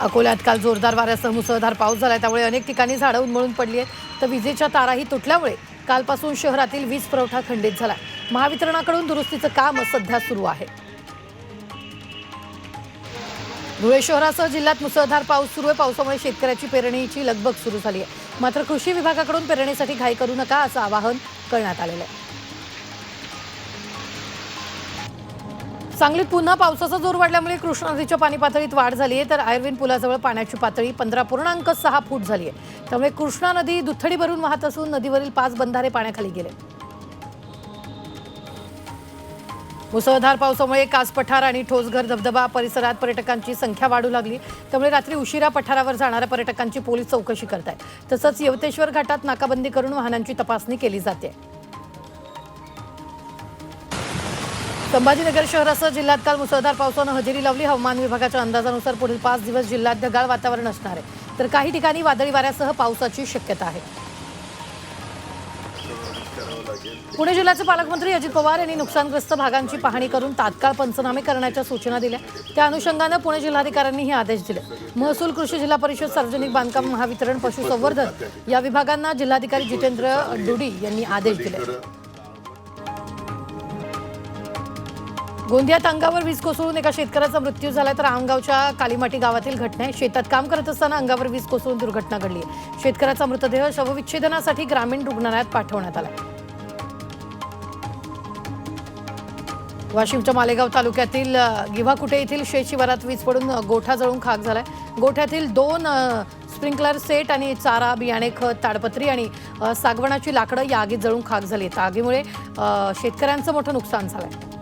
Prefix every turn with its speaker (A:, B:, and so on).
A: अकोल्यात काल जोरदार वाऱ्यासह मुसळधार पाऊस झाला त्यामुळे अनेक ठिकाणी झाडं उन्मळून पडली आहेत. तर विजेच्या ताराही तुटल्यामुळे कालपासून शहरातील वीज पुरवठा खंडित झाला. महावितरणाकडून दुरुस्तीचं काम सध्या सुरू आहे. धुळे शहरासह जिल्ह्यात मुसळधार पाऊस सुरू आहे. पावसामुळे शेतकऱ्याची पेरणीची लगबग सुरू झाली आहे. मात्र कृषी विभागाकडून पेरणीसाठी घाई करू नका असं आवाहन करण्यात आलेलं आहे. सांगलीत पुन्हा पावसाचा जोर वाढल्यामुळे कृष्णा नदीच्या पाणी पातळीत वाढ झाली आहे तर आयर्विन पुलाजवळ पाण्याची पातळी पंधरा पूर्णांक सहा फूट झाली आहे त्यामुळे कृष्णा नदी दुथडी भरून वाहत असून नदीवरील पाच बंधारे पाण्याखाली गेले. मुसळधार पावसामुळे कास पठार आणि ठोसघर धबधबा परिसरात पर्यटकांची संख्या वाढू लागली. त्यामुळे रात्री उशिरा पठारावर जाणाऱ्या पर्यटकांची पोलीस चौकशी करत आहेत तसंच यवतेश्वर घाटात नाकाबंदी करून वाहनांची तपासणी केली जाते संभाजीनगर शहरासह जिल्ह्यात काल मुसळधार पावसानं हजेरी लावली. हवामान विभागाच्या अंदाजानुसार पुढील पाच दिवस जिल्ह्यात ढगाळ वातावरण असणार आहे. तर काही ठिकाणी वादळी वाऱ्यासह पावसाची शक्यता आहे. पुणे जिल्ह्याचे पालकमंत्री अजित पवार यांनी नुकसानग्रस्त भागांची पाहणी करून तात्काळ पंचनामे करण्याच्या सूचना दिल्या. त्या अनुषंगानं पुणे जिल्हाधिकाऱ्यांनी हे आदेश दिले. महसूल कृषी जिल्हा परिषद सार्वजनिक बांधकाम महावितरण पशुसंवर्धन या विभागांना जिल्हाधिकारी जितेंद्र डुडी यांनी आदेश दिले. गोंदियात अंगावर वीज कोसळून एका शेतकऱ्याचा मृत्यू झाला तर आमगावच्या कालीमाटी गावातील घटना आहे शेतात काम करत असताना अंगावर वीज कोसळून दुर्घटना घडली आहे. शेतकऱ्याचा मृतदेह शवविच्छेदनासाठी ग्रामीण रुग्णालयात पाठवण्यात आला वाशिमच्या मालेगाव तालुक्यातील अ, गिव्हाकुटे येथील शेत शिवारात वीज पडून गोठा जळून खाक झालाय. गोठ्यातील दोन स्प्रिंकलर सेट आणि चारा बियाणे खत ताडपत्री आणि सागवणाची लाकडं या आगीत जळून खाक झाली आहेत. आगीमुळे शेतकऱ्यांचं मोठं नुकसान झालंय.